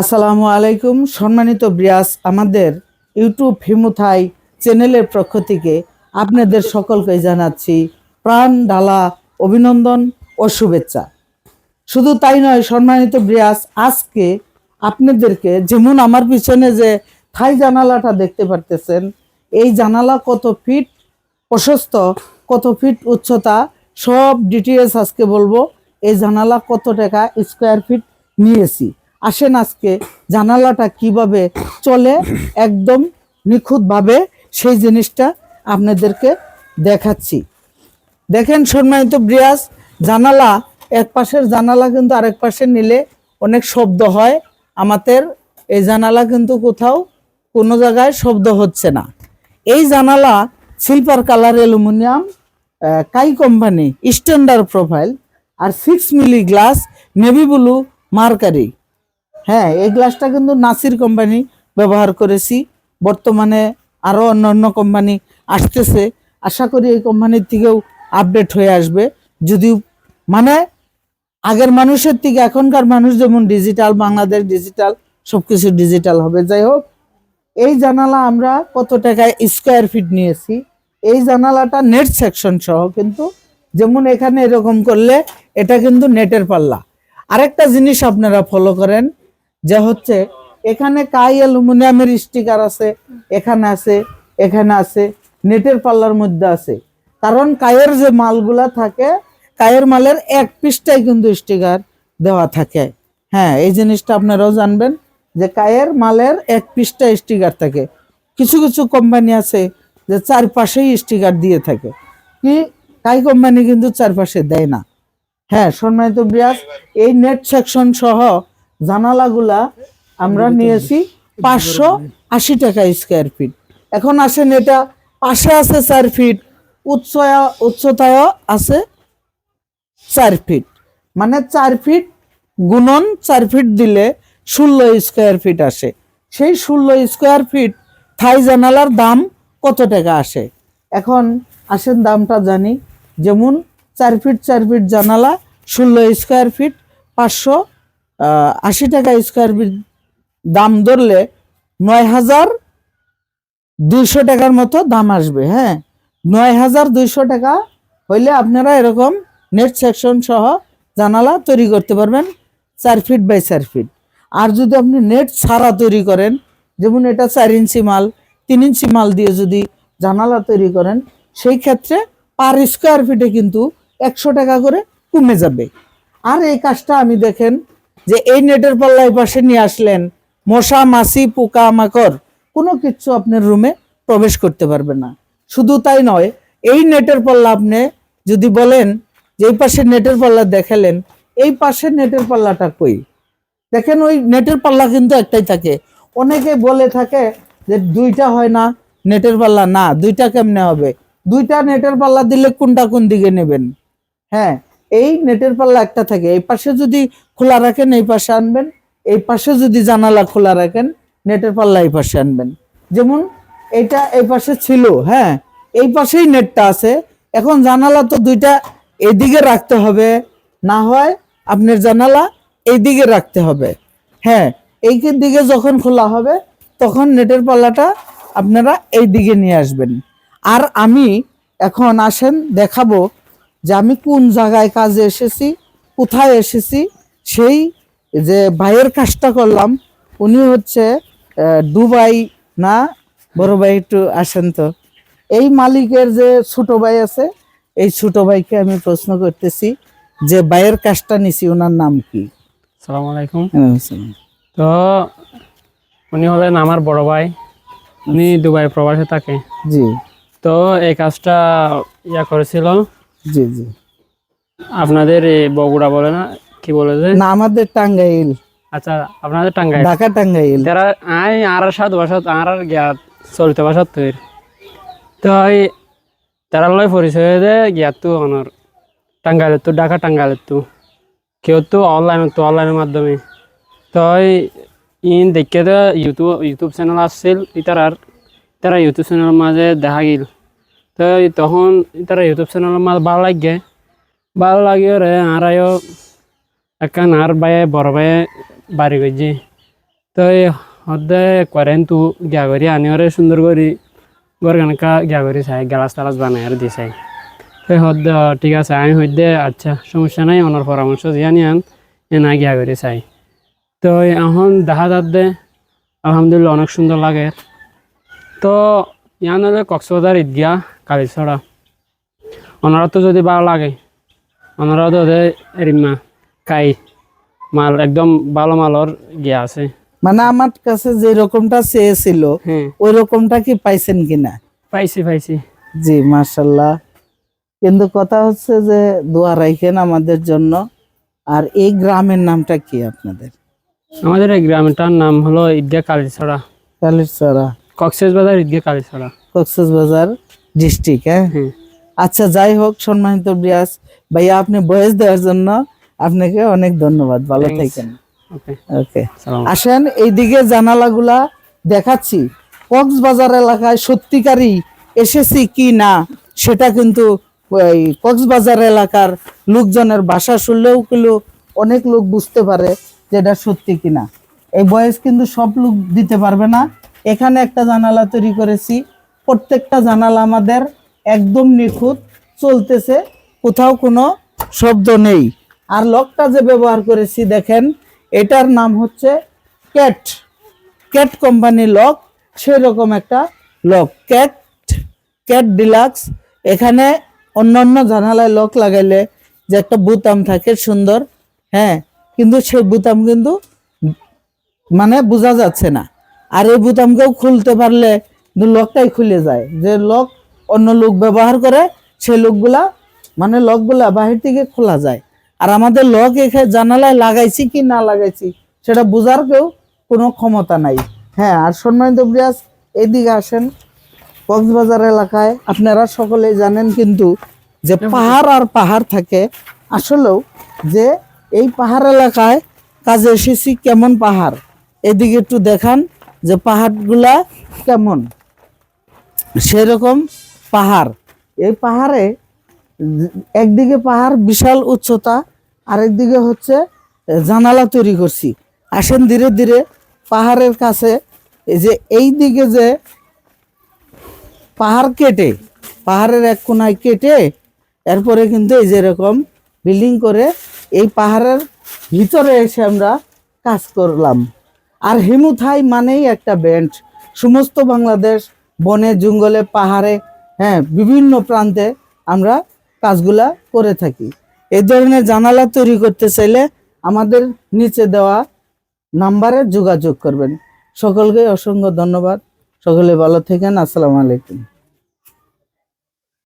আসসালামু আলাইকুম। সম্মানিত ব্রিয়াস আমাদের ইউটিউব হিমুথাই চ্যানেলের পক্ষ থেকে আপনাদের সকলকে জানাচ্ছি প্রাণ, ডালা, অভিনন্দন ও শুভেচ্ছা। শুধু তাই নয়, সম্মানিত ব্রিয়াস আজকে আপনাদেরকে যেমন আমার পিছনে যে থাই জানালাটা দেখতে পারতেছেন, এই জানালা কত ফিট প্রশস্ত, কত ফিট উচ্চতা, সব ডিটেলস আজকে বলব। এই জানালা কত টাকা স্কোয়ার ফিট নিয়েছি। আসেন আজকে, জানালাটা কীভাবে চলে, একদম নিখুঁতভাবে সেই জিনিসটা আপনাদেরকে দেখাচ্ছি। দেখেন সম্মানিত ব্রিয়াস, জানালা, এক পাশের জানালা কিন্তু আরেক পাশে নিলে অনেক শব্দ হয়। আমাদের এই জানালা কিন্তু কোথাও কোনো জায়গায় শব্দ হচ্ছে না। এই জানালা সিলভার কালার অ্যালুমিনিয়াম কাই কোম্পানি স্ট্যান্ডার্ড প্রোফাইল আর six milli glass navy blue mercury হ্যাঁ এই গ্লাসটা কিন্তু নাসির কোম্পানি ব্যবহার করেছি। বর্তমানে আরও অন্য অন্য কোম্পানি আসতেছে। আশা করি এই কোম্পানির থেকেও আপডেট হয়ে আসবে। যদিও মানে আগের মানুষের থেকে এখনকার মানুষ যেমন ডিজিটাল বাংলাদেশ ডিজিটাল সবকিছু ডিজিটাল হবে। যাই হোক, এই জানালা আমরা কত টাকায় স্কোয়ার ফিট নিয়েছি। এই জানালাটা নেট সেকশন সহ, কিন্তু যেমন এখানে এরকম করলে এটা কিন্তু নেটের পাল্লা। আরেকটা জিনিস আপনারা ফলো করেন যে হচ্ছে এখানে কাই অ্যালুমিনিয়ামের স্টিকার আছে, এখানে আছে এখানে আছে, নেটের পাল্লার মধ্যে আছে। কারণ কায়ের যে মালগুলা থাকে কায়ের মালের এক পিসটাই কিন্তু স্টিকার দেওয়া থাকে। হ্যাঁ এই জিনিসটা আপনারাও জানবেন যে কায়ের মালের এক পিসটা স্টিকার থাকে। কিছু কিছু কোম্পানি আছে যে চারপাশেই স্টিকার দিয়ে থাকে। কি? কাই কোম্পানি কিন্তু চারপাশে দেয় না। হ্যাঁ সম্মানিত ব্রিয়াস এই নেট সেকশন সহ জানালাগুলা আমরা নিয়েছি পাঁচশো আশি টাকা স্কোয়ার ফিট এখন আসেন এটা পাশে আছে চার ফিট উচ্চ উচ্চতায় আছে চার ফিট মানে চার ফিট গুণন চার ফিট দিলে ষোলো স্কোয়ার ফিট আসে। সেই ষোলো স্কোয়ার ফিট থাই জানালার দাম কত টাকা আসে? এখন আসেন দামটা জানি। যেমন চার ফিট চার ফিট জানালা ষোলো স্কোয়ার ফিট পাঁচশো আশি টাকা স্কোয়ার ফিট দাম ধরলে নয় হাজার দুইশো টাকার মতো দাম আসবে হ্যাঁ? নয় হাজার দুইশো টাকা হইলে আপনারা এরকম নেট সেকশন সহ জানালা তৈরি করতে পারবেন চার ফিট বাই চার ফিট আর যদি আপনি নেট ছাড়া তৈরি করেন, যেমন এটা চার ইঞ্চি মাল, তিন ইঞ্চি মাল দিয়ে যদি জানালা তৈরি করেন, সেই ক্ষেত্রে পার স্কোয়ার ফিটে কিন্তু একশো টাকা করে কমে যাবে। আর এই কাজটা আমি দেখেন যে এই নেটের পাল্লায় পাশে নিয়ে আসলেন মশা, মাছি, পোকা, মাকড়, কোনো কিছু আপনার রুমে প্রবেশ করতে পারবে না। শুধু তাই নয়, এই নেটের পাল্লা আপনি যদি বলেন যে এই পাশে নেটের পাল্লা দেখালেন, এই পাশের নেটের পাল্লাটা কই? দেখেন ওই নেটের পাল্লা কিন্তু একটাই থাকে। অনেকে বলে থাকে যে দুইটা হয় না, নেটের পাল্লা না, দুইটা কেমনে হবে? দুইটা নেটের পাল্লা দিলে কোনটা কোন দিকে নেবেন? হ্যাঁ এই নেটের পাল্লা একটা থাকে, এই পাশে যদি খোলা রাখেন, এই পাশে আনবেন, এই পাশে যদি জানালা খোলা রাখেন, নেটের পাল্লা এই পাশে আনবেন। যেমন এটা এই পাশে ছিল হ্যাঁ এই পাশেই নেটটা আছে, এখন জানালা তো দুইটা এদিকে রাখতে হবে, না হয় আপনার জানালা এইদিকে রাখতে হবে। হ্যাঁ এই দিকে যখন খোলা হবে, তখন নেটের পাল্লাটা আপনারা এই দিকে নিয়ে আসবেন। আর আমি এখন আসেন, দেখাবো যে আমি কোন জায়গায় কাজে এসেছি কোথায় এসেছি সেই যে ভাইয়ের কাজটা করলাম উনি হচ্ছে দুবাই না বড় ভাই একটু আসেন তো। এই মালিকের যে ছোট ভাই আছে এই ছোট ভাইকে আমি প্রশ্ন করতেছি যে ভাইয়ের কাজটা নিছি ওনার নাম কি? সালাম আলাইকুম। তো উনি হলেন আমার বড় ভাই উনি দুবাই প্রবাসে থাকে। জি। তো এই কাজটা ইয়া করেছিল জি জি। আপনাদের বগুড়া বলে না? কি বলে যে? না আমাদের টাঙ্গাইল। আচ্ছা আপনাদের টাঙ্গাই ঢাকা টাঙ্গাইল। তারা আই আর সাত বছর আর আর জ্ঞাত চলিত বছর তৈর। তো তারা লয় পরিচয় দে জ্ঞাত তো অনর টাঙ্গাইলের তো ঢাকা টাঙ্গাইলের তো। কেউ তো অনলাইন তো অনলাইনের মাধ্যমে। তো ইন দেখে তো ইউটিউব ইউটিউব চ্যানেল আসছিল ইতার আর তারা ইউটিউব চ্যানেলের মাঝে দেখা গেল। তো এই তখন তারা ইউটিউব চ্যানেলের মাঝে ভালো লাগে। ভালো লাগে রে আরাইও একান আর বাইয়ে বড় বাইয়ে বাড়ি গেছি। তো এই হদ্দে করেন তু, গিয়া করি আনি ওরে সুন্দর করি। ঘর কানকা গিয়া করি, চাই, গ্লাস টালাস বানাই আর দি চাই। তো হদ্দে ঠিক আছে আমি হইদে আচ্ছা সমস্যা নাই ওনার পরামর্শ জানি আন এ না গিয়া করি, চাই। তো এখন দেখা যাত আলহামদুলিল্লাহ, অনেক সুন্দর লাগে। তো ইয়ান হলে কক্সবাজার ঈদগিয়া কালীছড়া ওনারা তো যদি ভালো লাগে ওনারা তো ওদের এরিমা খাই মাল একদম ভালো মালর গিয়া আছে। মানে আমার কাছে যে রকমটা চেয়েছিল ওই রকমটা কি পাইছেন কিনা পাইছি পাইছি। জি মার্শাল্লাহ কিন্তু কথা হচ্ছে যে দোয়া রাখেন আমাদের জন্য। আর এই গ্রামের নামটা কি আপনাদের? আমাদের এই গ্রামটার নাম হলো ঈদগা কালীছড়া কালীরচরা কক্সেস বাজার কালীছড়া। কক্সবাজার ডিস্ট্রিক্ট হ্যাঁ? আচ্ছা যাই হোক সম্মানিত ব্রিয়াস ভাইয়া আপনি বয়স দেওয়ার জন্য আপনাকে অনেক ধন্যবাদ। ভালো. থাকেন। ওকে আসেন এইদিকে জানালাগুলা দেখাচ্ছি। কক্সবাজার এলাকায় সত্যিকারই এসেছি কি না সেটা কিন্তু কক্সবাজার এলাকার লোকজনের ভাষা শুনলেও কিন্তু অনেক লোক বুঝতে পারে যে এটা সত্যি কিনা এই বয়স কিন্তু সব লোক দিতে পারবে না। এখানে একটা জানালা তৈরি করেছি। প্রত্যেকটা জানালা আমাদের একদম নিখুঁত চলতেছে, কোথাও কোনো শব্দ নেই। আর লকটা যে ব্যবহার করেছি দেখেন, এটার নাম হচ্ছে ক্যাট। ক্যাট কোম্পানির লক সেরকম একটা লক। ক্যাট ক্যাট ডিলাক্স, এখানে অন্যান্য জানালায় লক লাগাইলে যে একটা বুতাম থাকে সুন্দর হ্যাঁ কিন্তু সেই বুতাম কিন্তু মানে বোঝা যাচ্ছে না। আর এই বুতামকেও খুলতে পারলে লকটাই খুলে যায়। যে লক অন্য লোক ব্যবহার করে, সে লোকগুলা মানে লকগুলা বাহির থেকে খোলা যায়। আর আমাদের লক এখানে জানালায় লাগাইছি কি না লাগাইছি, সেটা বোঝার কেউ কোনো ক্ষমতা নাই। হ্যাঁ আর সম্মানিত ব্রিয়াস এদিকে আসেন। কক্সবাজার এলাকায় আপনারা সকলেই জানেন কিন্তু যে পাহাড় আর পাহাড় থাকে, আসলেও যে এই পাহাড় এলাকায় কাজে এসেছি কেমন পাহাড়, এদিকে একটু দেখান। যে পাহাড়গুলা কেমন? সেরকম পাহাড়। এই পাহাড়ে একদিকে পাহাড় বিশাল উচ্চতা, আরেকদিকে হচ্ছে জানালা তৈরি করছি। আসেন ধীরে ধীরে পাহাড়ের কাছে, এই যে এই দিকে যে পাহাড় কেটে, পাহাড়ের এক কোনায় কেটে, এরপরে কিন্তু এই যে এরকম বিল্ডিং করে এই পাহাড়ের ভিতরে এসে আমরা কাজ করলাম। আর হিমুথাই মানেই একটা ব্যান্ড সমস্ত বাংলাদেশ বনে, জঙ্গলে, পাহাড়ে হ্যাঁ বিভিন্ন প্রান্তে আমরা কাজগুলা করে থাকি। এই ধরনের জানালা তৈরি করতে চাইলে আমাদের নিচে দেওয়া নাম্বারে যোগাযোগ করবেন। সকলকে অসংখ্য ধন্যবাদ। সকলে ভালো থাকেন। আসসালামু আলাইকুম।